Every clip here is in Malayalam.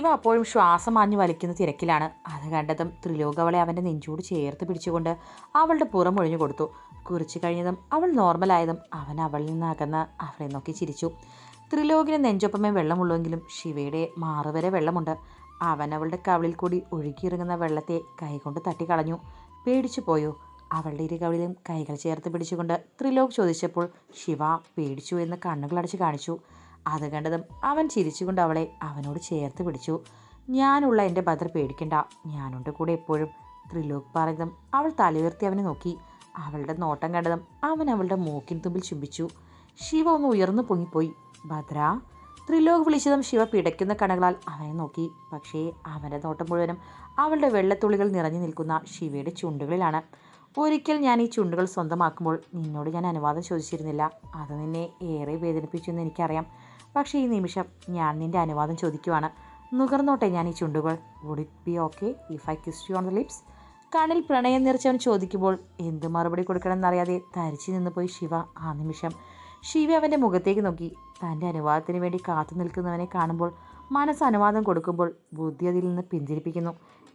ശിവ അപ്പോഴും ശ്വാസം മാഞ്ഞു വലിക്കുന്ന തിരക്കിലാണ്. അത് കണ്ടതും ത്രിലോകവളെ അവന്റെ നെഞ്ചോട് ചേർത്ത് പിടിച്ചുകൊണ്ട് അവളുടെ പുറം ഒഴിഞ്ഞു കൊടുത്തു. കുറിച്ച് കഴിഞ്ഞതും അവൾ നോർമലായതും അവൻ അവളിൽ നിന്ന് അകന്ന് അവളെ നോക്കി ചിരിച്ചു. ത്രിലോകിന് നെഞ്ചൊപ്പമേ വെള്ളമുള്ളുവെങ്കിലും ശിവയുടെ മാറുവരെ വെള്ളമുണ്ട്. അവൻ അവളുടെ കവിളിൽ കൂടി ഒഴുകിയിറങ്ങുന്ന വെള്ളത്തെ കൈകൊണ്ട് തട്ടിക്കളഞ്ഞു. പേടിച്ചു പോയോ? അവളുടെ ഇരു കവിളിലും കൈകൾ ചേർത്ത് പിടിച്ചുകൊണ്ട് ത്രിലോക് ചോദിച്ചപ്പോൾ ശിവ പേടിച്ചു എന്ന് കണ്ണുകളടച്ച് കാണിച്ചു. അത് കണ്ടതും അവൻ ചിരിച്ചുകൊണ്ട് അവളെ അവനോട് ചേർത്ത് പിടിച്ചു. ഞാനുള്ള എന്റെ ഭദ്ര പേടിക്കണ്ട. ഞാനുണ്ട് കൂടെ എപ്പോഴും. ത്രിലോക് പറഞ്ഞതും അവൾ തലയുയർത്തി അവനെ നോക്കി. അവളുടെ നോട്ടം കണ്ടതും അവൻ അവളുടെ മൂക്കിൻ തുമ്പിൽ ചുംബിച്ചു. ശിവ ഒന്ന് ഉയർന്നു പൊങ്ങിപ്പോയി. ഭദ്ര? ത്രിലോക് വിളിച്ചതും ശിവ പിടയ്ക്കുന്ന കണകളാൽ അവനെ നോക്കി. പക്ഷേ അവന്റെ നോട്ടം മുഴുവനും അവളുടെ വെള്ളത്തുള്ളികൾ നിറഞ്ഞു നിൽക്കുന്ന ശിവയുടെ ചുണ്ടുകളിലാണ്. ഒരിക്കൽ ഞാൻ ഈ ചുണ്ടുകൾ സ്വന്തമാക്കുമ്പോൾ നിന്നോട് ഞാൻ അനുവാദം ചോദിച്ചിരുന്നില്ല. അത് നിന്നെ ഏറെ വേദനിപ്പിച്ചു എന്ന് എനിക്കറിയാം. പക്ഷേ ഈ നിമിഷം ഞാൻ നിന്റെ അനുവാദം ചോദിക്കുവാണ്. നുകർന്നോട്ടെ ഞാൻ ഈ ചുണ്ടുകൾ. Would it be okay if I kiss you on the lips കണ്ണിൽ പ്രണയം നിറച്ചവൻ ചോദിക്കുമ്പോൾ എന്ത് മറുപടി കൊടുക്കണമെന്നറിയാതെ തരിച്ചു നിന്ന് പോയി ശിവ ആ നിമിഷം. ശിവ അവന്റെ മുഖത്തേക്ക് നോക്കി. തന്റെ അനുവാദത്തിന് വേണ്ടി കാത്തു നിൽക്കുന്നവനെ കാണുമ്പോൾ മനസ്സ് അനുവാദം കൊടുക്കുമ്പോൾ ബുദ്ധി അതിൽ നിന്ന് പിന്തിരിപ്പിക്കുന്നു.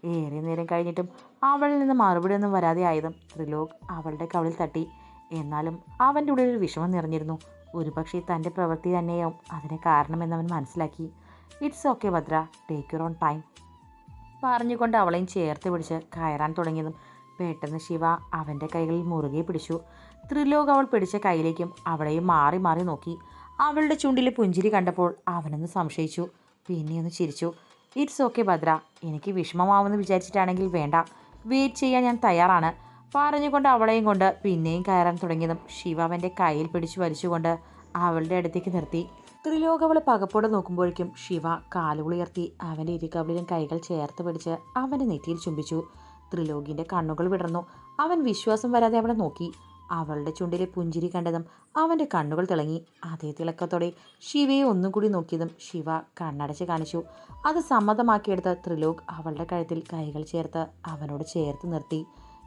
ഏറെ നേരം കഴിഞ്ഞിട്ടും അവളിൽ നിന്ന് മറുപടി ഒന്നും വരാതെ ആയതും ത്രിലോക് അവളുടെ കവളിൽ തട്ടി. എന്നാലും അവന്റെ ഉള്ളിൽ വിഷമം നിറഞ്ഞിരുന്നു. ഒരുപക്ഷെ തന്റെ പ്രവൃത്തി തന്നെയാവും. അതിന് കാരണമെന്നവൻ മനസ്സിലാക്കി. It's okay Bhadra. Take your own time പറഞ്ഞുകൊണ്ട് അവളെയും ചേർത്ത് പിടിച്ച് കയറാൻ തുടങ്ങിയതും പെട്ടെന്ന് ശിവ അവന്റെ കൈകളിൽ മുറുകെ പിടിച്ചു. ത്രിലോക് അവൾ പിടിച്ച കൈയിലേക്കും അവളെയും മാറി മാറി നോക്കി. അവളുടെ ചുണ്ടിലെ പുഞ്ചിരി കണ്ടപ്പോൾ അവനൊന്ന് സംശയിച്ചു. പിന്നെയൊന്ന് ചിരിച്ചു. It's okay Bhadra. എനിക്ക് വിഷമമാവുമെന്ന് വിചാരിച്ചിട്ടാണെങ്കിൽ വേണ്ട. വെയിറ്റ് ചെയ്യാൻ ഞാൻ തയ്യാറാണ്. പറഞ്ഞുകൊണ്ട് അവളെയും കൊണ്ട് പിന്നെയും കയറാൻ തുടങ്ങിയതും ശിവ അവന്റെ കയ്യിൽ പിടിച്ചു വലിച്ചുകൊണ്ട് അവളുടെ അടുത്തേക്ക് നിർത്തി. ത്രിലോക് അവളെ പകപ്പോടെ നോക്കുമ്പോഴേക്കും ശിവ കാലുകളുയർത്തി അവന്റെ ഇരുകവിളിലും കൈകൾ ചേർത്ത് പിടിച്ച് അവന്റെ നെറ്റിയിൽ ചുംബിച്ചു. ത്രിലോകിന്റെ കണ്ണുകൾ വിടർന്നു. അവൻ വിശ്വാസം വരാതെ അവളെ നോക്കി. അവളുടെ ചുണ്ടിലെ പുഞ്ചിരി കണ്ടതും അവന്റെ കണ്ണുകൾ തിളങ്ങി. അതേ തിളക്കത്തോടെ ശിവയെ ഒന്നും കൂടി നോക്കിയതും ശിവ കണ്ണടച്ച് കാണിച്ചു. അത് സമ്മതമാക്കിയെടുത്ത ത്രിലോക് അവളുടെ കഴുത്തിൽ കൈകൾ ചേർത്ത് അവനോട് ചേർത്ത് നിർത്തി.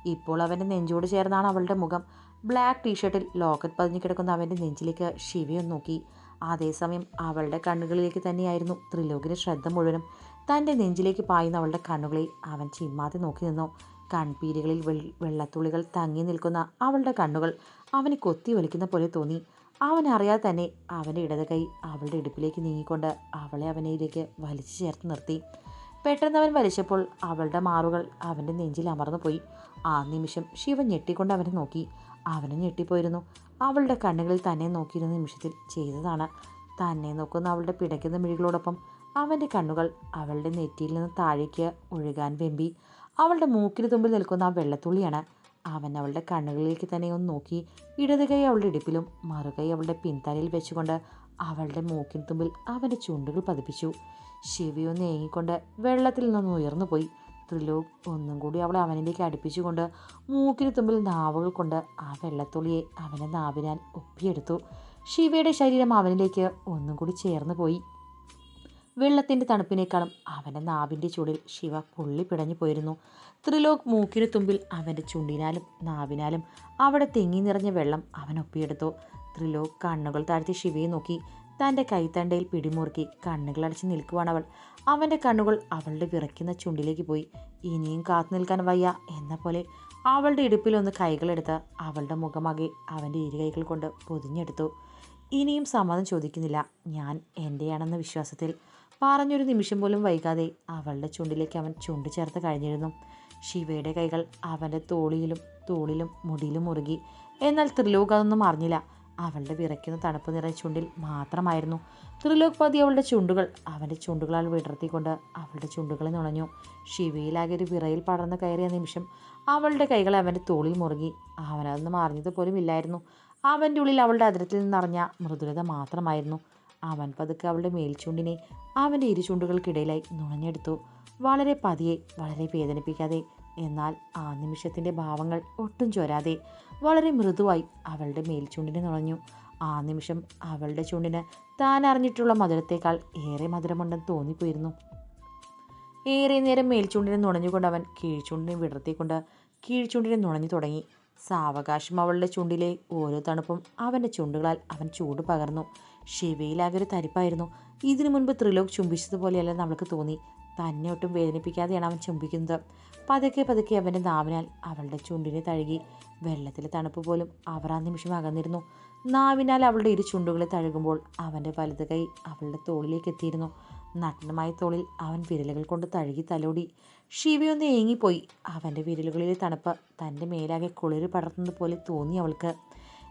ഇപ്പോൾ അവന്റെ നെഞ്ചോട് ചേർന്നാണ് അവളുടെ മുഖം. ബ്ലാക്ക് ടീഷർട്ടിൽ ലോക്കറ്റ് പതിഞ്ഞു കിടക്കുന്ന അവന്റെ നെഞ്ചിലേക്ക് ശിവയൊന്ന് നോക്കി. അതേസമയം അവളുടെ കണ്ണുകളിലേക്ക് തന്നെയായിരുന്നു ത്രിലോകിന് ശ്രദ്ധ മുഴുവനും. തന്റെ നെഞ്ചിലേക്ക് പായുന്ന അവളുടെ കണ്ണുകളിൽ അവൻ ചിമ്മാതെ നോക്കി നിന്നു. കൺപീരുകളിൽ വെള്ളത്തുള്ളികൾ തങ്ങി നിൽക്കുന്ന അവളുടെ കണ്ണുകൾ അവനെ കൊത്തി വലിക്കുന്ന പോലെ തോന്നി. അവൻ അറിയാതെ തന്നെ അവന്റെ ഇടത് കൈ അവളുടെ ഇടുപ്പിലേക്ക് നീങ്ങിക്കൊണ്ട് അവളെ അവനിലേക്ക് വലിച്ചു ചേർത്ത് നിർത്തി. പെട്ടെന്ന് അവൻ വലിച്ചപ്പോൾ അവളുടെ മാറുകൾ അവന്റെ നെഞ്ചിൽ അമർന്നു പോയി ആ നിമിഷം ശിവൻ ഞെട്ടിക്കൊണ്ട് അവനെ നോക്കി. അവനെ ഞെട്ടിപ്പോയിരുന്നു. അവളുടെ കണ്ണുകളിൽ തന്നെ നോക്കിയിരുന്ന നിമിഷത്തിൽ ചെയ്തതാണ്. തന്നെ നോക്കുന്ന അവളുടെ പിടയ്ക്കുന്ന മിഴികളോടൊപ്പം അവന്റെ കണ്ണുകൾ അവളുടെ നെറ്റിയിൽ നിന്ന് താഴേക്ക് ഒഴുകാൻ വെമ്പി. അവളുടെ മൂക്കിന് തുമ്പിൽ നിൽക്കുന്ന ആ വെള്ളത്തുള്ളിയാണ് അവൻ അവളുടെ കണ്ണുകളിലേക്ക് തന്നെ ഒന്ന് നോക്കി. ഇടത് കൈ അവളുടെ ഇടുപ്പിലും മറുകൈ അവളുടെ പിൻതലയിൽ വെച്ചുകൊണ്ട് അവളുടെ മൂക്കിൻ തുമ്പിൽ അവന്റെ ചുണ്ടുകൾ പതിപ്പിച്ചു. ശിവയൊന്ന് ഏങ്ങിക്കൊണ്ട് വെള്ളത്തിൽ നിന്നും ഉയർന്നു പോയി. ത്രിലോക് ഒന്നും കൂടി അവളെ അവനിലേക്ക് അടുപ്പിച്ചുകൊണ്ട് മൂക്കിന് തുമ്പിൽ നാവുകൾ കൊണ്ട് ആ വെള്ളത്തുള്ളിയെ അവനെ നാവിനാൽ ഒപ്പിയെടുത്തു. ശിവയുടെ ശരീരം അവനിലേക്ക് ഒന്നും കൂടി ചേർന്ന് പോയി. വെള്ളത്തിന്റെ തണുപ്പിനേക്കാളും അവന്റെ നാവിന്റെ ചൂടിൽ ശിവ പൊള്ളി പിടഞ്ഞു പോയിരുന്നു. ത്രിലോക് മൂക്കിന് തുമ്പിൽ അവന്റെ ചുണ്ടിനാലും നാവിനാലും അവിടെ തെങ്ങി നിറഞ്ഞ വെള്ളം അവൻ ഒപ്പിയെടുത്തു. ത്രിലോക് കണ്ണുകൾ താഴ്ത്തി ശിവയെ നോക്കി. തന്റെ കൈത്തണ്ടയിൽ പിടിമുറുക്കി കണ്ണുകളടച്ച് നിൽക്കുവാണവൾ അവന്റെ കണ്ണുകൾ അവളുടെ വിറയ്ക്കുന്ന ചുണ്ടിലേക്ക് പോയി. ഇനിയും കാത്തു നിൽക്കാൻ വയ്യ എന്ന പോലെ അവളുടെ ഇടുപ്പിലൊന്ന് കൈകളെടുത്ത് അവളുടെ മുഖമാകെ അവന്റെ ഇരു കൈകൾ കൊണ്ട് പൊതിഞ്ഞെടുത്തു. ഇനിയും സമ്മതം ചോദിക്കുന്നില്ല. ഞാൻ എന്റെയാണെന്ന വിശ്വാസത്തിൽ പറഞ്ഞൊരു നിമിഷം പോലും വൈകാതെ അവളുടെ ചുണ്ടിലേക്ക് അവൻ ചുണ്ട് ചേർത്ത് കഴിഞ്ഞിരുന്നു. ശിവയുടെ കൈകൾ അവന്റെ തോളിയിലും തോളിലും മുടിയിലും മുറുകി. എന്നാൽ ത്രിലോക് അതൊന്നും അറിഞ്ഞില്ല. അവളുടെ വിറയ്ക്കുന്ന തണുപ്പ് നിറഞ്ഞ ചുണ്ടിൽ മാത്രമായിരുന്നു. ത്രിലോക് പതി അവളുടെ ചുണ്ടുകൾ അവന്റെ ചുണ്ടുകളാൽ വിടർത്തിക്കൊണ്ട് അവളുടെ ചുണ്ടുകളെ നുണഞ്ഞു. ശിവയിലാകെ ഒരു വിറയിൽ പടർന്നു കയറിയ നിമിഷം അവളുടെ കൈകൾ അവന്റെ തോളിൽ മുറുകി. അവനതൊന്നും അറിഞ്ഞത് പോലും ഇല്ലായിരുന്നു. അവന്റെ ഉള്ളിൽ അവളുടെ അതിരത്തിൽ നിന്നറിഞ്ഞ മൃദുലത മാത്രമായിരുന്നു. അവൻ പതുക്കെ അവളുടെ മേൽചുണ്ടിനെ അവന്റെ ഇരു ചുണ്ടുകൾക്കിടയിലായി നുണഞ്ഞെടുത്തു. വളരെ പതിയെ വളരെ വേദനിപ്പിക്കാതെ എന്നാൽ ആ നിമിഷത്തിന്റെ ഭാവങ്ങൾ ഒട്ടും ചോരാതെ വളരെ മൃദുവായി അവളുടെ മേൽച്ചുണ്ടിന് നുണഞ്ഞു. ആ നിമിഷം അവളുടെ ചുണ്ടിന് താൻ അറിഞ്ഞിട്ടുള്ള മധുരത്തേക്കാൾ ഏറെ മധുരമുണ്ടെന്ന് തോന്നിപ്പോയിരുന്നു. ഏറെ നേരം മേൽച്ചുണ്ടിനെ നുണഞ്ഞുകൊണ്ട് അവൻ കീഴ്ചുണ്ടിനെ വിടർത്തിക്കൊണ്ട് കീഴ്ചുണ്ടിനെ നുണഞ്ഞു തുടങ്ങി. സാവകാശം അവളുടെ ചുണ്ടിലെ ഓരോ തണുപ്പും അവന്റെ ചുണ്ടുകളാൽ അവൻ ചൂട് പകർന്നു. ശിവയിലാകെ ഒരു തരിപ്പായിരുന്നു. ഇതിനു മുൻപ് ത്രിലോക് ചുംബിച്ചതുപോലെയല്ല നമ്മൾക്ക് തോന്നി. തന്നെ ഒട്ടും വേദനിപ്പിക്കാതെയാണ് അവൻ ചുംബിക്കുന്നത്. പതുക്കെ പതുക്കെ അവന്റെ നാവിനാൽ അവളുടെ ചുണ്ടിനെ തഴുകി വെള്ളത്തിലെ തണുപ്പ് പോലും അവർ ആ നിമിഷം അകന്നിരുന്നു. നാവിനാൽ അവളുടെ ഇരു ചുണ്ടുകളെ തഴുകുമ്പോൾ അവന്റെ വലത് കൈ അവളുടെ തോളിലേക്ക് എത്തിയിരുന്നു. നഗ്നമായ തോളിൽ അവൻ വിരലുകൾ കൊണ്ട് തഴുകി തലോടി. ഷിവയൊന്ന് ഏങ്ങിപ്പോയി. അവന്റെ വിരലുകളിലെ തണുപ്പ് തന്റെ മേലാകെ കുളിര് പടർന്നത് പോലെ തോന്നി അവൾക്ക്.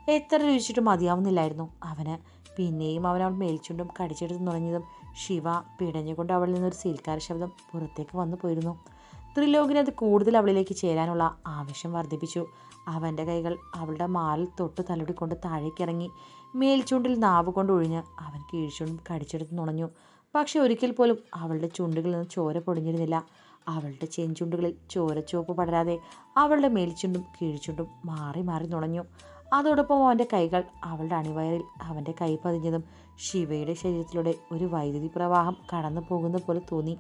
എത്ര രുചിച്ചിട്ടും മതിയാവുന്നില്ലായിരുന്നു. അവന് പിന്നെയും അവൻ അവൾ മേൽച്ചുണ്ടും കടിച്ചെടുത്ത് നുറഞ്ഞതും ശിവ പിടഞ്ഞുകൊണ്ട് അവളിൽ നിന്നൊരു സീൽക്കാര ശബ്ദം പുറത്തേക്ക് വന്നു പോയിരുന്നു. ത്രിലോകിന് അത് കൂടുതൽ അവളിലേക്ക് ചേരാനുള്ള ആവശ്യം വർദ്ധിപ്പിച്ചു. അവന്റെ കൈകൾ അവളുടെ മാറിൽ തൊട്ട് തലോടിക്കൊണ്ട് താഴേക്കിറങ്ങി മേൽച്ചുണ്ടിൽ നാവ് കൊണ്ട് ഒഴിഞ്ഞ് അവൻ കീഴ്ചുണ്ടും കടിച്ചെടുത്ത് നുണഞ്ഞു. പക്ഷെ ഒരിക്കൽ പോലും അവളുടെ ചുണ്ടുകളിൽ നിന്ന് ചോര പൊടിഞ്ഞിരുന്നില്ല. അവളുടെ ചെഞ്ചുണ്ടുകളിൽ ചോരച്ചോപ്പ് പടരാതെ അവളുടെ മേൽച്ചുണ്ടും കീഴ്ച്ചുണ്ടും മാറി മാറി നുണഞ്ഞു. അതോടൊപ്പം അവന്റെ കൈകൾ അവളുടെ അണിവയറിൽ അവന്റെ കൈ പതിഞ്ഞതും ശിവയുടെ ശരീരത്തിലൂടെ ഒരു വൈദ്യുതി പ്രവാഹം കടന്നു പോകുന്ന പോലെ തോന്നി.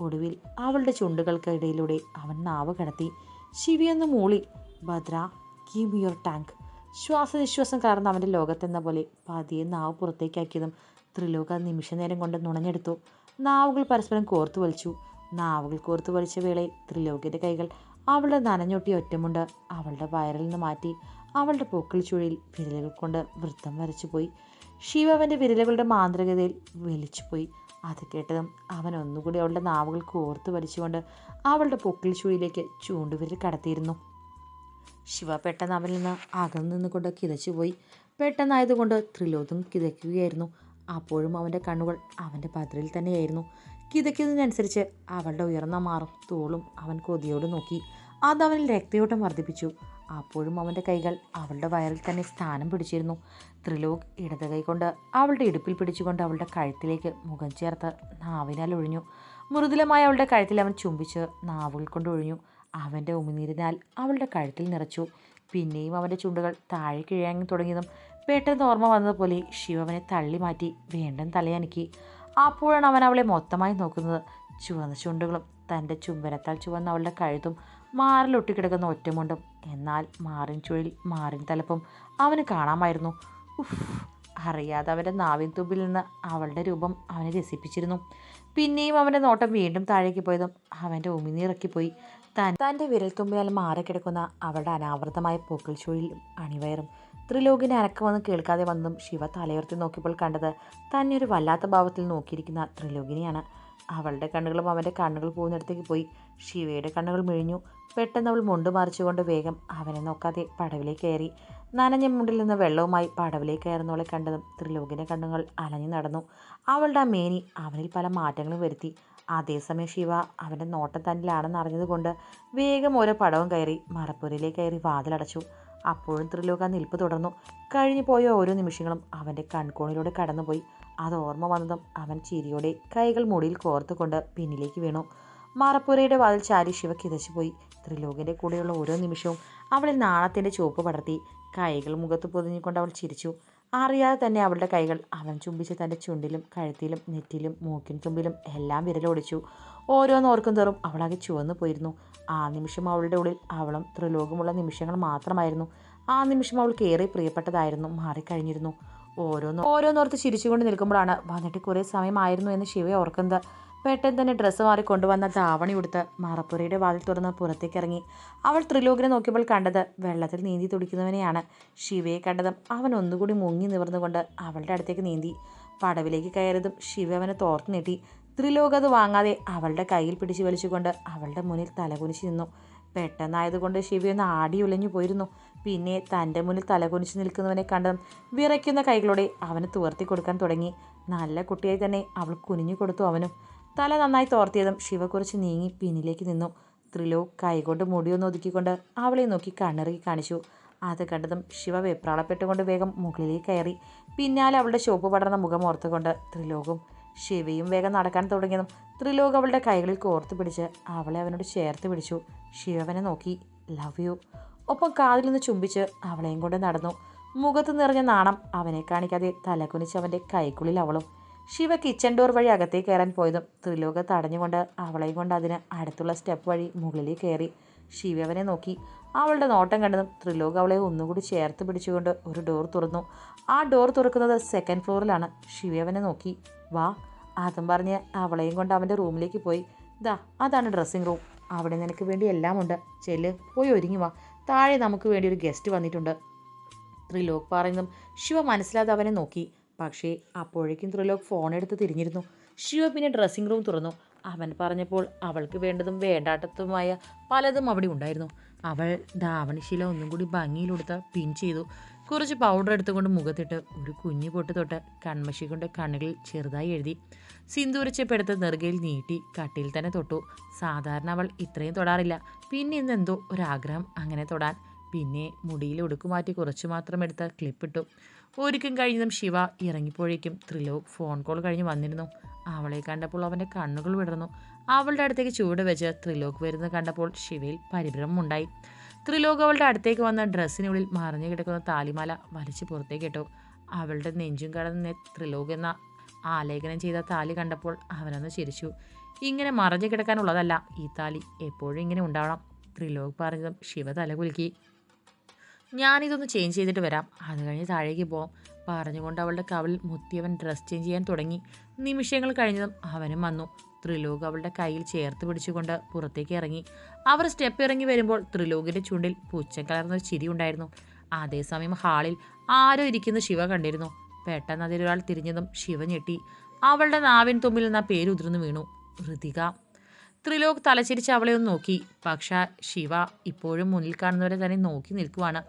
ഒടുവിൽ അവളുടെ ചുണ്ടുകൾക്കിടയിലൂടെ അവൻ നാവ് കടത്തി. ശിവിയൊന്ന് മൂളി. ഭദ്ര കീപ് യുവർ ടാങ്ക് ശ്വാസനിശ്വാസം കലർന്ന അവന്റെ ലോകത്തെന്ന പോലെ പതിയെ നാവ് പുറത്തേക്കാക്കിയതും ത്രിലോക നിമിഷ നേരം കൊണ്ട് നുണഞ്ഞെടുത്തു. നാവുകൾ പരസ്പരം കോർത്തു വലിച്ചു. നാവുകൾ കോർത്തു വലിച്ച വേളയിൽ ത്രിലോകിന്റെ കൈകൾ അവളുടെ നനഞ്ഞൊട്ടിയ ഒറ്റമുണ്ട് അവളുടെ വയറിൽ നിന്ന് മാറ്റി അവളുടെ പൊക്കിൾ ചുഴിയിൽ വിരലുകൾ കൊണ്ട് വൃത്തം വരച്ചുപോയി. ശിവ അവന്റെ വിരലുകളുടെ മാന്ത്രികതയിൽ വലിച്ചുപോയി അത് കേട്ടതും അവൻ ഒന്നുകൂടി അവളുടെ നാവുകൾ കോർത്ത് വലിച്ചുകൊണ്ട് അവളുടെ പൊക്കിൽ ചുഴിയിലേക്ക് ചൂണ്ടുവിരൽ കടത്തിയിരുന്നു. ശിവ പെട്ടെന്ന് അവനിൽ നിന്ന് അകന്നു നിന്നുകൊണ്ട് കിതച്ചുപോയി. പെട്ടെന്നായതുകൊണ്ട് ത്രിലോകം കിതയ്ക്കുകയായിരുന്നു. അപ്പോഴും അവന്റെ കണ്ണുകൾ അവന്റെ പതിരിൽ തന്നെയായിരുന്നു. കിതയ്ക്കുന്നതിനനുസരിച്ച് അവളുടെ ഉയർന്ന മാറും തോളും അവൻ കൊതിയോട് നോക്കി. അത് രക്തയോട്ടം വർദ്ധിപ്പിച്ചു. അപ്പോഴും അവന്റെ കൈകൾ അവളുടെ വയറിൽ തന്നെ സ്ഥാനം പിടിച്ചിരുന്നു. ത്രിലോക് ഇടത് കൈകൊണ്ട് അവളുടെ ഇടുപ്പിൽ പിടിച്ചുകൊണ്ട് അവളുടെ കഴുത്തിലേക്ക് മുഖം ചേർത്ത് നാവിനാൽ ഒഴിഞ്ഞു. മൃദുലമായ അവളുടെ കഴുത്തിൽ അവൻ ചുംബിച്ച് നാവുകൾ കൊണ്ട് ഒഴിഞ്ഞു. അവന്റെ ഉമിനീരിനാൽ അവളുടെ കഴുത്തിൽ നിറച്ചു. പിന്നെയും അവന്റെ ചുണ്ടുകൾ താഴെ കിഴങ്ങി തുടങ്ങിയതും പെട്ടെന്ന് ഓർമ്മ വന്നതുപോലെ ശിവവനെ തള്ളി മാറ്റി വീണ്ടും തലയനക്കി. അപ്പോഴാണ് അവൻ അവളെ മൊത്തമായി നോക്കുന്നത്. ചുവന്ന ചുണ്ടുകളും തന്റെ ചുംബനത്താൽ ചുവന്ന അവളുടെ കഴുതും മാറിലൊട്ടിക്കിടക്കുന്ന ഒറ്റമുണ്ടും. എന്നാൽ മാറിൻ ചുഴിൽ മാറിൻ തലപ്പും അവന് കാണാമായിരുന്നു. ഉഫ് അറിയാതെ അവന്റെ നാവിൻ തുമ്പിൽ നിന്ന് അവളുടെ രൂപം അവനെ രസിപ്പിച്ചിരുന്നു. പിന്നെയും അവന്റെ നോട്ടം വീണ്ടും താഴേക്ക് പോയതും അവന്റെ ഉമിനീറക്കിപ്പോയി താൻ തന്റെ വിരൽത്തുമ്പിനാൽ മാറിക്കിടക്കുന്ന അവളുടെ അനാവൃതമായ പൂക്കൾ ചുഴിലും അണിവയറും. ത്രിലോകിനെ അനക്കമൊന്നും കേൾക്കാതെ വന്നതും ശിവ തലയുയർത്തി നോക്കിയപ്പോൾ കണ്ടത് തന്നെ ഒരു വല്ലാത്ത ഭാവത്തിൽ നോക്കിയിരിക്കുന്ന ത്രിലോകിനെയാണ്. അവളുടെ കണ്ണുകളും അവന്റെ കണ്ണുകൾ പോകുന്നിടത്തേക്ക് പോയി. ശിവയുടെ കണ്ണുകൾ മിഴിഞ്ഞു. പെട്ടെന്ന് അവൾ മുണ്ട് മറിച്ചുകൊണ്ട് വേഗം അവനെ നോക്കാതെ പടവിലേക്ക് കയറി. നനഞ്ഞ മുണ്ടിൽ നിന്ന് വെള്ളവുമായി പടവിലേക്ക് കയറുന്നവളെ കണ്ടതും ത്രിലോകിന്റെ കണ്ണുകൾ അലഞ്ഞു നടന്നു. അവളുടെ മേനി അവനിൽ പല മാറ്റങ്ങളും വരുത്തി. അതേസമയം ശിവ അവന്റെ നോട്ടം തന്നിലാണെന്ന് അറിഞ്ഞതുകൊണ്ട് വേഗം ഓരോ പടവും കയറി മറപ്പുരയിലേക്ക് കയറി വാതിലടച്ചു. അപ്പോഴും ത്രിലോക നിൽപ്പ് തുടർന്നു. കഴിഞ്ഞു പോയ ഓരോ നിമിഷങ്ങളും അവന്റെ കൺകോണിലൂടെ കടന്നുപോയി. അത് ഓർമ്മ വന്നതും അവൻ ചിരിയോടെ കൈകൾ മുടിയിൽ കോർത്തുകൊണ്ട് പിന്നിലേക്ക് വീണു. മാറപ്പുരയുടെ വാതിൽ ചാരി ശിവ കിതച്ചുപോയി ത്രിലോകിന്റെ കൂടെയുള്ള ഓരോ നിമിഷവും അവളിൽ നാണത്തിന്റെ ചുവപ്പ് പടർത്തി കൈകൾ മുഖത്ത് പൊതിഞ്ഞിക്കൊണ്ട് അവൾ ചിരിച്ചു. അറിയാതെ തന്നെ അവളുടെ കൈകൾ അവൻ ചുംബിച്ച് തന്റെ ചുണ്ടിലും കഴുത്തിലും നെറ്റിലും മൂക്കിൻ തുമ്പിലും എല്ലാം വിരലോടിച്ചു. ഓരോന്നോർക്കും തോറും അവളാകെ ചുവന്നു പോയിരുന്നു. ആ നിമിഷം അവളുടെ ഉള്ളിൽ അവളും ത്രിലോകമുള്ള നിമിഷങ്ങൾ മാത്രമായിരുന്നു. ആ നിമിഷം അവൾക്ക് ഏറെ പ്രിയപ്പെട്ടതായിരുന്നു. മാറിക്കഴിഞ്ഞിരുന്നു. ഓരോന്ന് ഓരോന്നോർത്ത് ചിരിച്ചുകൊണ്ട് നിൽക്കുമ്പോഴാണ് വന്നിട്ട് കുറേ സമയമായിരുന്നു എന്ന് ശിവയെ ഓർക്കുന്നത്. പെട്ടെന്ന് തന്നെ ഡ്രസ്സ് മാറി കൊണ്ടുവന്ന ധാവണി ഉടുത്ത് മറപ്പുരയുടെ വാതിൽ തുറന്ന് പുറത്തേക്ക് ഇറങ്ങി അവൾ ത്രിലോകിനെ നോക്കിയപ്പോൾ കണ്ടത് വെള്ളത്തിൽ നീന്തി തുടിക്കുന്നവനെയാണ്. ശിവയെ കണ്ടതും അവൻ ഒന്നുകൂടി മുങ്ങി നിവർന്നുകൊണ്ട് അവളുടെ അടുത്തേക്ക് നീന്തി. പടവിലേക്ക് കയറിയതും ശിവ അവനെ തോർത്ത് നീട്ടി. ത്രിലോക അത് വാങ്ങാതെ അവളുടെ കയ്യിൽ പിടിച്ചു വലിച്ചുകൊണ്ട് അവളുടെ മുന്നിൽ തലകുനിച്ച് നിന്നു. പെട്ടെന്നായതുകൊണ്ട് ശിവയൊന്ന് ആടി ഉലഞ്ഞു പോയിരുന്നു. പിന്നെ തന്റെ മുന്നിൽ തലകുനിച്ച് നിൽക്കുന്നവനെ കണ്ടതും വിറയ്ക്കുന്ന കൈകളോടെ അവന് തുവർത്തി കൊടുക്കാൻ തുടങ്ങി. നല്ല കുട്ടിയായി തന്നെ അവൾ കുനിഞ്ഞു കൊടുത്തു അവനും. തല നന്നായി തോർത്തിയതും ശിവ കുറച്ച് നീങ്ങി പിന്നിലേക്ക് നിന്നു. ത്രിലോ കൈകൊണ്ട് മുടിയൊന്ന് ഒതുക്കിക്കൊണ്ട് അവളെ നോക്കി കണ്ണിറുകി കാണിച്ചു. അത് കണ്ടതും ശിവ വെപ്രാളപ്പെട്ടുകൊണ്ട് വേഗം മുകളിലേക്ക് കയറി. പിന്നാലെ അവളുടെ ഷോപ്പ് പടർന്ന മുഖം ഓർത്തുകൊണ്ട് ത്രിലോകും ശിവയും വേഗം നടക്കാൻ തുടങ്ങിയതും ത്രിലോക് അവളുടെ കൈകളിൽ കോർത്ത് പിടിച്ച് അവളെ അവനോട് ചേർത്ത് പിടിച്ചു. ശിവനെ നോക്കി ലവ് യു. ഒപ്പം കാതിൽ നിന്ന് ചുംബിച്ച് അവളെയും കൊണ്ട് നടന്നു. മുഖത്ത് നിറഞ്ഞ നാണം അവനെ കാണിക്കാതെ തലകുനിച്ച് അവന്റെ കൈക്കുള്ളിൽ അവളും. ശിവ കിച്ചൺ ഡോർ വഴി അകത്തേക്ക് കയറാൻ പോയതും ത്രിലോക തടഞ്ഞുകൊണ്ട് അവളെയും കൊണ്ട് അതിന് അടുത്തുള്ള സ്റ്റെപ്പ് വഴി മുകളിലേക്ക് കയറി. ശിവ അവനെ നോക്കി. അവളുടെ നോട്ടം കണ്ടതും ത്രിലോക അവളെ ഒന്നുകൂടി ചേർത്ത് പിടിച്ചുകൊണ്ട് ഒരു ഡോർ തുറന്നു. ആ ഡോർ തുറക്കുന്നത് സെക്കൻഡ് ഫ്ലോറിലാണ് ശിവ അവനെ നോക്കി. വാ അതും പറഞ്ഞ് അവളെയും കൊണ്ട് അവന്റെ റൂമിലേക്ക് പോയി. ദാ അതാണ് ഡ്രസ്സിംഗ് റൂം അവിടെ നിനക്ക് വേണ്ടി എല്ലാമുണ്ട്. ചെല്ല് പോയി ഒരുങ്ങി വാ. താഴെ നമുക്ക് വേണ്ടി ഒരു ഗസ്റ്റ് വന്നിട്ടുണ്ട്. ത്രിലോക് പറയുന്നതും ശിവ മനസ്സിലാതെ അവനെ നോക്കി. പക്ഷേ അപ്പോഴേക്കും ത്രിലോക് ഫോൺ എടുത്ത് തിരിഞ്ഞിരുന്നു. ശിവ പിന്നെ ഡ്രസ്സിംഗ് റൂം തുറന്നു. അവൻ പറഞ്ഞപ്പോൾ അവൾക്ക് വേണ്ടതും വേണ്ടാട്ടത്തുമായ പലതും അവിടെ ഉണ്ടായിരുന്നു. അവൾ ധാവണിശീല ഒന്നും കൂടി ഭംഗിയിലെടുത്ത് പിൻ ചെയ്തു. കുറച്ച് പൗഡർ എടുത്തുകൊണ്ട് മുഖത്തിട്ട് ഒരു കുഞ്ഞു പൊട്ട് തൊട്ട് കൺമഷി കൊണ്ട് കണ്ണുകളിൽ ചെറുതായി എഴുതി. സിന്ദൂരച്ചപ്പെടുത്ത് നെറുകയിൽ നീട്ടി കട്ടിയിൽ തന്നെ തൊട്ടു. സാധാരണ അവൾ ഇത്രയും തൊടാറില്ല. പിന്നെ ഇന്നെന്തോ ഒരാഗ്രഹം അങ്ങനെ തൊടാൻ. പിന്നെ മുടിയിൽ ഉടുക്കുമാറ്റി കുറച്ച് മാത്രം എടുത്ത് ക്ലിപ്പിട്ടു ഒരിക്കും കഴിഞ്ഞതും ശിവ ഇറങ്ങിപ്പോഴേക്കും ത്രിലോക് ഫോൺ കോൾ കഴിഞ്ഞ് വന്നിരുന്നു. അവളെ കണ്ടപ്പോൾ അവന്റെ കണ്ണുകൾ വിടർന്നു. അവളുടെ അടുത്തേക്ക് ചൂട് വെച്ച് ത്രിലോക് വരുന്നത് കണ്ടപ്പോൾ ശിവയിൽ പരിഭ്രമമുണ്ടായി. ത്രിലോക് അവളുടെ അടുത്തേക്ക് വന്ന ഡ്രസ്സിനുള്ളിൽ മറിഞ്ഞു കിടക്കുന്ന താലിമാല വലിച്ചു പുറത്തേക്ക് ഇട്ടു. അവളുടെ നെഞ്ചും കടന്ന് ത്രിലോക എന്ന ആലേഖനം ചെയ്ത താലി കണ്ടപ്പോൾ അവനൊന്ന് ചിരിച്ചു. ഇങ്ങനെ മറഞ്ഞു കിടക്കാനുള്ളതല്ല ഈ താലി എപ്പോഴും ഇങ്ങനെ ഉണ്ടാവണം. ത്രിലോക് പറഞ്ഞതും ശിവ തലകുലുക്കി ഞാനിതൊന്ന് ചേഞ്ച് ചെയ്തിട്ട് വരാം. അത് കഴിഞ്ഞ് താഴേക്ക് പോവാം. പറഞ്ഞുകൊണ്ട് അവളുടെ കവളിൽ മുത്തിയവൻ ഡ്രസ് ചേഞ്ച് ചെയ്യാൻ തുടങ്ങി. നിമിഷങ്ങൾ കഴിഞ്ഞതും അവനും വന്നു. ത്രിലോക് അവളുടെ കയ്യിൽ ചേർത്ത് പിടിച്ചുകൊണ്ട് പുറത്തേക്ക് ഇറങ്ങി. അവർ സ്റ്റെപ്പ് ഇറങ്ങി വരുമ്പോൾ ത്രിലോകിന്റെ ചുണ്ടിൽ പൂച്ച കലർന്നൊരു ചിരി ഉണ്ടായിരുന്നു. അതേസമയം ഹാളിൽ ആരോ ഇരിക്കുന്ന ശിവ കണ്ടിരുന്നു. പെട്ടെന്ന് അതിലൊരാൾ തിരിഞ്ഞതും ശിവ ഞെട്ടി. അവളുടെ നാവിൻ തുമ്പിൽ നിന്ന് പേര് ഉതിർന്നു വീണു. ഋതിക. ത്രിലോക് തലച്ചിരിച്ച് അവളെ ഒന്ന് നോക്കി. പക്ഷേ ശിവ ഇപ്പോഴും മുന്നിൽ കാണുന്നവരെ തന്നെ നോക്കി നിൽക്കുവാണ്.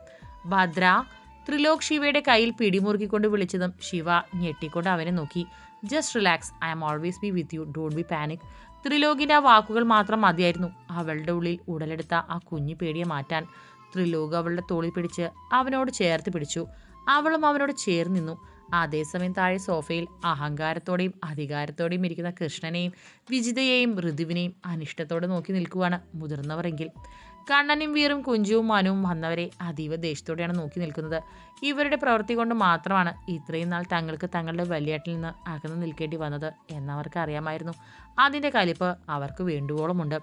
ഭദ്ര. ത്രിലോക് ശിവയുടെ കയ്യിൽ പിടിമുറുക്കിക്കൊണ്ട് വിളിച്ചതും ശിവ ഞെട്ടിക്കൊണ്ട് അവനെ നോക്കി. Just relax I am always be with you don't be panic ത്രിലോകിന്റെ ആ വാക്കുകൾ മാത്രം മതിയായിരുന്നു. അവളുടെ ഉള്ളിൽ ഉടലെടുത്ത ആ കുഞ്ഞു പേടിയെ മാറ്റാൻ ത്രിലോക് അവളുടെ തോളിൽ പിടിച്ച് അവനോട് ചേർത്ത് പിടിച്ചു. അവളും അവനോട് ചേർന്ന് നിന്നു. അതേസമയം താഴെ സോഫയിൽ അഹങ്കാരത്തോടെയും അധികാരത്തോടെയും ഇരിക്കുന്ന കൃഷ്ണനെയും വിജിതയെയും ഋതുവിനെയും അനിഷ്ടത്തോടെ നോക്കി നിൽക്കുവാണ് മുതിർന്നവരെങ്കിൽ. കണ്ണനും വീറും കുഞ്ചുവും മനുവും വന്നവരെ അതീവ ദേഷ്യത്തോടെയാണ് നോക്കി നിൽക്കുന്നത്. ഇവരുടെ പ്രവൃത്തി കൊണ്ട് മാത്രമാണ് ഇത്രയും നാൾ തങ്ങൾക്ക് തങ്ങളുടെ വലിയേട്ടിൽ നിന്ന് അകന്നു നിൽക്കേണ്ടി വന്നത് എന്നവർക്ക് അറിയാമായിരുന്നു. അതിന്റെ കലിപ്പ് അവർക്ക് വേണ്ടുവോളമുണ്ട്.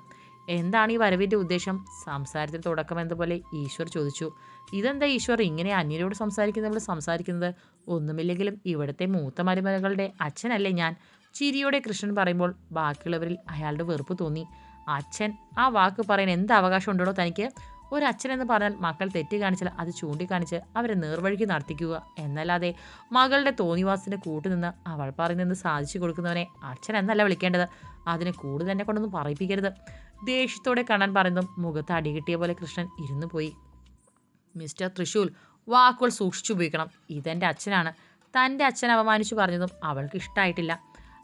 എന്താണ് ഈ വരവിന്റെ ഉദ്ദേശം? സംസാരത്തിൽ തുടക്കം എന്നപോലെ ഈശ്വർ ചോദിച്ചു. ഇതെന്താ ഈശ്വർ ഇങ്ങനെ അന്യരോട് സംസാരിക്കുന്നവരോട് സംസാരിക്കുന്നത്? ഒന്നുമില്ലെങ്കിലും ഇവിടുത്തെ മൂത്ത മരുമകളുടെ അച്ഛനല്ലേ ഞാൻ? ചിരിയോടെ കൃഷ്ണൻ പറയുമ്പോൾ ബാക്കിയുള്ളവരിൽ അയാളുടെ വെറുപ്പ് തോന്നി. അച്ഛൻ ആ വാക്ക് പറയാൻ എന്ത് അവകാശം ഉണ്ടോ തനിക്ക്? ഒരു അച്ഛനെന്ന് പറഞ്ഞാൽ മക്കൾ തെറ്റ് കാണിച്ചാൽ അത് ചൂണ്ടിക്കാണിച്ച് അവരെ നേർവഴിക്ക് നടത്തിക്കുക. എന്നല്ലാതെ മകളുടെ തോന്നിവാസത്തിന്റെ കൂട്ടു നിന്ന് അവൾ പറയുന്നത് സാധിച്ചു കൊടുക്കുന്നവനെ അച്ഛൻ എന്നല്ല വിളിക്കേണ്ടത്. അതിനെ കൂടുതൽ തന്നെ കൊണ്ടൊന്നും പറയിപ്പിക്കരുത്. ദേഷ്യത്തോടെ കാണാൻ പറയുന്നതും മുഖത്ത് അടികിട്ടിയ പോലെ കൃഷ്ണൻ ഇരുന്നു പോയി. മിസ്റ്റർ തൃശൂൽ വാക്കുകൾ സൂക്ഷിച്ചുപയോഗിക്കണം ഇതെന്റെ അച്ഛനാണ്. തന്റെ അച്ഛൻ അപമാനിച്ചു പറഞ്ഞതും അവൾക്ക് ഇഷ്ടമായിട്ടില്ല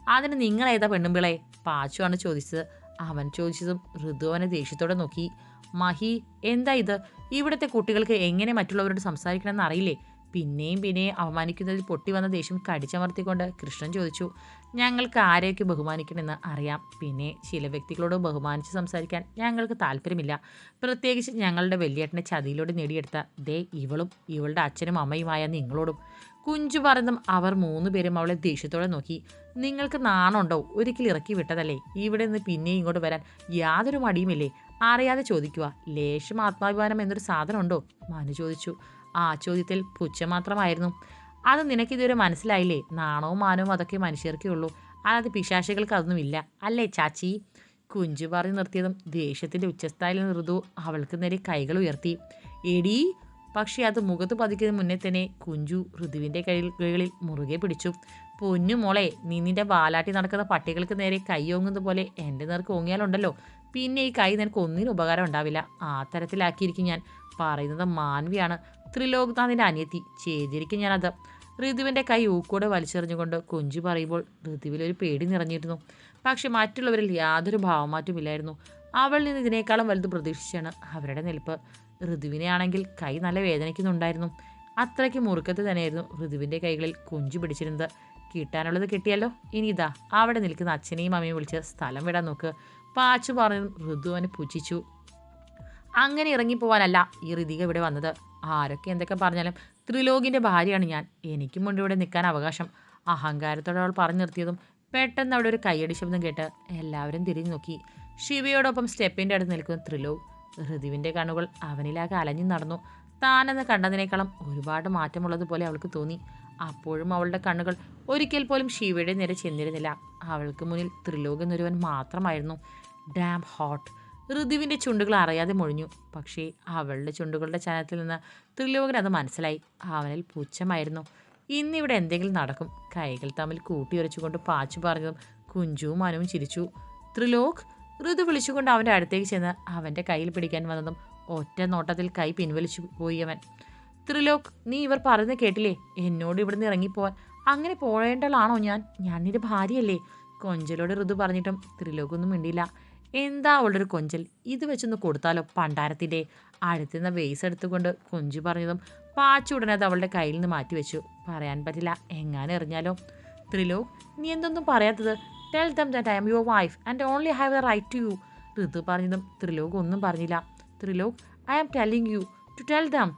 അതിന് നിങ്ങൾ ഏതാ പെണ്ണുമ്പിളെ പാച്ചുവാണ് ചോദിച്ചത്. അവൻ ചോദിച്ചതും ഋതുവനെ ദേഷ്യത്തോടെ നോക്കി. മഹി എന്താ ഇത്? ഇവിടുത്തെ കുട്ടികൾക്ക് എങ്ങനെ മറ്റുള്ളവരോട് സംസാരിക്കണമെന്ന് അറിയില്ലേ? പിന്നെയും പിന്നെയും അവമാനിക്കുന്നതിൽ പൊട്ടി വന്ന ദേഷ്യം കടിച്ചമർത്തിക്കൊണ്ട് കൃഷ്ണൻ ചോദിച്ചു ഞങ്ങൾക്ക് ആരെയൊക്കെ ബഹുമാനിക്കണമെന്ന് അറിയാം? പിന്നെ ചില വ്യക്തികളോട് ബഹുമാനിച്ച് സംസാരിക്കാൻ ഞങ്ങൾക്ക് താല്പര്യമില്ല. പ്രത്യേകിച്ച് ഞങ്ങളുടെ വലിയേട്ടനെ ചതിയിലൂടെ നേടിയെടുത്ത ദേ ഇവളും ഇവളുടെ അച്ഛനും അമ്മയുമായ നിങ്ങളോടും. കുഞ്ചു പറഞ്ഞതും അവർ മൂന്ന് പേരും അവളെ ദേഷ്യത്തോടെ നോക്കി. നിങ്ങൾക്ക് നാണമുണ്ടോ ഒരിക്കൽ ഇറക്കി വിട്ടതല്ലേ? ഇവിടെ നിന്ന് പിന്നെയും ഇങ്ങോട്ട് വരാൻ യാതൊരു മടിയുമില്ലേ? അറിയാതെ ചോദിക്കുക. ലേശം ആത്മാഭിമാനം എന്നൊരു സാധനം ഉണ്ടോ മനു ചോദിച്ചു. ആ ചോദ്യത്തിൽ പുച്ഛം മാത്രമായിരുന്നു. അത് നിനക്കിതുവരെ മനസ്സിലായില്ലേ? നാണവും മാനവും അതൊക്കെ മനുഷ്യർക്കേ ഉള്ളൂ. അല്ലാതെ പിശാശികൾക്ക് അതൊന്നുമില്ല. അല്ലേ ചാച്ചി? കുഞ്ചു പറഞ്ഞു നിർത്തിയതും ദേഷ്യത്തിന്റെ ഉച്ചസ്ഥായിൽ നിർതു അവൾക്ക് നേരെ കൈകൾ ഉയർത്തി. എടീ പക്ഷേ അത് മുഖത്ത് പതിക്കുന്ന മുന്നേ തന്നെ കുഞ്ചു ഋതുവിന്റെ കൈകളിൽ മുറുകെ പിടിച്ചു. പൊന്നു മോളെ നീ നിന്റെ വാലാട്ടി നടക്കുന്ന പട്ടികൾക്ക് നേരെ കൈ പോലെ എന്റെ നേർക്ക് ഓങ്ങിയാലുണ്ടല്ലോ. പിന്നെ ഈ കൈ നിനക്ക് ഒന്നിനും ഉപകാരം ഉണ്ടാവില്ല. ആ തരത്തിലാക്കിയിരിക്കും ഞാൻ. പറയുന്നത് മാൻവിയാണ്. ത്രിലോക്നാഥിന്റെ അനിയത്തി ചെയ്തിരിക്കും ഞാനത്. ഋതുവിന്റെ കൈ ഊക്കോടെ വലിച്ചെറിഞ്ഞുകൊണ്ട് കുഞ്ചു പറയുമ്പോൾ ഋതുവിലൊരു പേടി നിറഞ്ഞിരുന്നു. പക്ഷെ മറ്റുള്ളവരിൽ യാതൊരു ഭാവമാറ്റമില്ലായിരുന്നു അവളിൽ നിന്ന് ഇതിനേക്കാളും വലുത് പ്രതീക്ഷിച്ചാണ് അവരുടെ നിൽപ്പ്. ഋതുവിനെ ആണെങ്കിൽ കൈ നല്ല വേദനിക്കുന്നുണ്ടായിരുന്നു. അത്രയ്ക്ക് മുറുക്കത്ത് തന്നെയായിരുന്നു ഋതുവിന്റെ കൈകളിൽ കുഞ്ചു പിടിച്ചിരുന്നത്. കിട്ടാനുള്ളത് കിട്ടിയല്ലോ. ഇനി ഇതാ അവിടെ നിൽക്കുന്ന അച്ഛനെയും അമ്മയും വിളിച്ച് സ്ഥലം വിടാൻ നോക്ക്. പാച്ചു പറഞ്ഞു ഋതു അവനെ പുച്ഛിച്ചു. അങ്ങനെ ഇറങ്ങിപ്പോവാനല്ല ഈ ഋതിക ഇവിടെ വന്നത്. ആരൊക്കെ എന്തൊക്കെ പറഞ്ഞാലും ത്രിലോകിന്റെ ഭാര്യയാണ് ഞാൻ. എനിക്കും ഉണ്ട് ഇവിടെ നിൽക്കാൻ അവകാശം. അഹങ്കാരത്തോടെ അവൾ പറഞ്ഞു നിർത്തിയതും പെട്ടെന്ന് അവിടെ ഒരു കൈയടി ശബ്ദം കേട്ട് എല്ലാവരും തിരിഞ്ഞു നോക്കി. ശിവയോടൊപ്പം സ്റ്റെപ്പിന്റെ അടുത്ത് നിൽക്കുന്ന ത്രിലോക് ഋതുവിന്റെ കണ്ണുകൾ അവനിലാകെ അലഞ്ഞു നടന്നു. താനെന്ന് കണ്ടതിനേക്കാളും ഒരുപാട് മാറ്റമുള്ളതുപോലെ അവൾക്ക് തോന്നി. അപ്പോഴും അവളുടെ കണ്ണുകൾ ഒരിക്കൽ പോലും ശിവയുടെ നേരെ ചെന്നിരുന്നില്ല. അവൾക്ക് മുന്നിൽ ത്രിലോകൻ ഒരുവൻ മാത്രമായിരുന്നു. ഡാം ഹോട്ട് ഋതുവിന്റെ ചുണ്ടുകൾ അറിയാതെ മുഴിഞ്ഞു. പക്ഷേ അവളുടെ ചുണ്ടുകളുടെ ചലനത്തിൽ നിന്ന് ത്രിലോകൻ അത് മനസ്സിലായി. അവനിൽ പുച്ഛമായിരുന്നു. ഇന്നിവിടെ എന്തെങ്കിലും നടക്കും. കൈകൾ തമ്മിൽ കൂട്ടിയുരച്ചുകൊണ്ട് പാച്ചു പറഞ്ഞതും കുഞ്ചുവും മനുവും ചിരിച്ചു. ത്രിലോക് ഋതു വിളിച്ചുകൊണ്ട് അവന്റെ അടുത്തേക്ക് ചെന്ന് അവന്റെ കയ്യിൽ പിടിക്കാൻ വന്നതും ഒറ്റ നോട്ടത്തിൽ കൈ പിൻവലിച്ചു പോയി അവൻ. ത്രിലോക് നീ ഇവർ പറയുന്നത് കേട്ടില്ലേ? എന്നോട് ഇവിടുന്ന് ഇറങ്ങിപ്പോവാൻ. അങ്ങനെ പോകേണ്ടതാണോ ഞാൻ? ഞാൻ നിന്റെ ഭാര്യയല്ലേ? കൊഞ്ചലോട് ഋതു പറഞ്ഞിട്ടും ത്രിലോക്കൊന്നും മിണ്ടിയില്ല. എന്താ അവളുടെ കൊഞ്ചൽ? ഇത് വെച്ചൊന്ന് കൊടുത്താലോ പണ്ടാരത്തിന്റെ അടുത്തുനിന്ന് വേസ് എടുത്തുകൊണ്ട് കൊഞ്ചു പറഞ്ഞതും പാച്ചുടനെ അത് അവളുടെ കയ്യിൽ നിന്ന് മാറ്റി വെച്ചു പറയാൻ പറ്റില്ല. എങ്ങാനും എറിഞ്ഞാലോ? ത്രിലോക് നീ എന്തൊന്നും പറയാത്തത്? Tell them that I am your wife and only have the right to you Ritu പറഞ്ഞതും ത്രിലോക് ഒന്നും പറഞ്ഞില്ല. Trilok I am telling you to tell them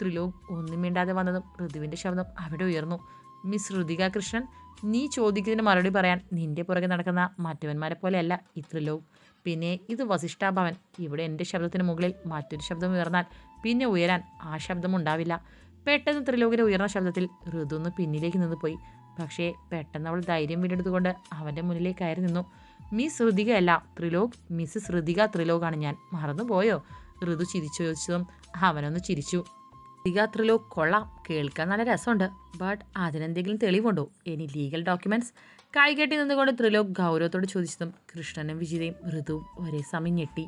Trilok ഒന്നും മിണ്ടാതെ വന്നതും ഋതുവിന്റെ ശബ്ദം അവിടെ ഉയർന്നു. മിസ് ഋതിക കൃഷ്ണൻ നീ ചോദിക്കുന്നതിന് മറുപടി പറയാൻ നിന്റെ പുറകെ നടക്കുന്ന മറ്റവന്മാരെ പോലെയല്ല ഈ ത്രിലോക്. പിന്നെ ഇത് വസിഷ്ഠാഭവൻ. ഇവിടെ എന്റെ ശബ്ദത്തിന് മുകളിൽ മറ്റൊരു ശബ്ദം ഉയർന്നാൽ പിന്നെ ഉയരാൻ ആ ശബ്ദം ഉണ്ടാവില്ല. പെട്ടെന്ന് ത്രിലോകിന്റെ ഉയർന്ന ശബ്ദത്തിൽ ഋതുന്ന് പിന്നിലേക്ക് നിന്ന് പോയി. പക്ഷേ പെട്ടെന്ന് അവൾ ധൈര്യം വീണ്ടെടുത്തുകൊണ്ട് അവന്റെ മുന്നിലേക്ക് കയറി നിന്നു. മിസ് ഋതിക അല്ല ത്രിലോക് മിസ്സസ് ഋതിക ത്രിലോകാണ് ഞാൻ. മറന്നുപോയോ? ഋതു ചിരിച്ചു ചോദിച്ചതും അവനൊന്ന് ചിരിച്ചു. ഋതിക ത്രിലോക് കൊള്ളാം. കേൾക്കാൻ നല്ല രസമുണ്ട്. ബട്ട് അതിനെന്തെങ്കിലും തെളിവുണ്ടോ? ഇനി ലീഗൽ ഡോക്യുമെന്റ്സ് കൈകെട്ടി നിന്നുകൊണ്ട് ത്രിലോക് ഗൗരവത്തോട് ചോദിച്ചതും കൃഷ്ണനും വിജിതയും ഋതുവും ഒരേ സമയം ഞെട്ടി.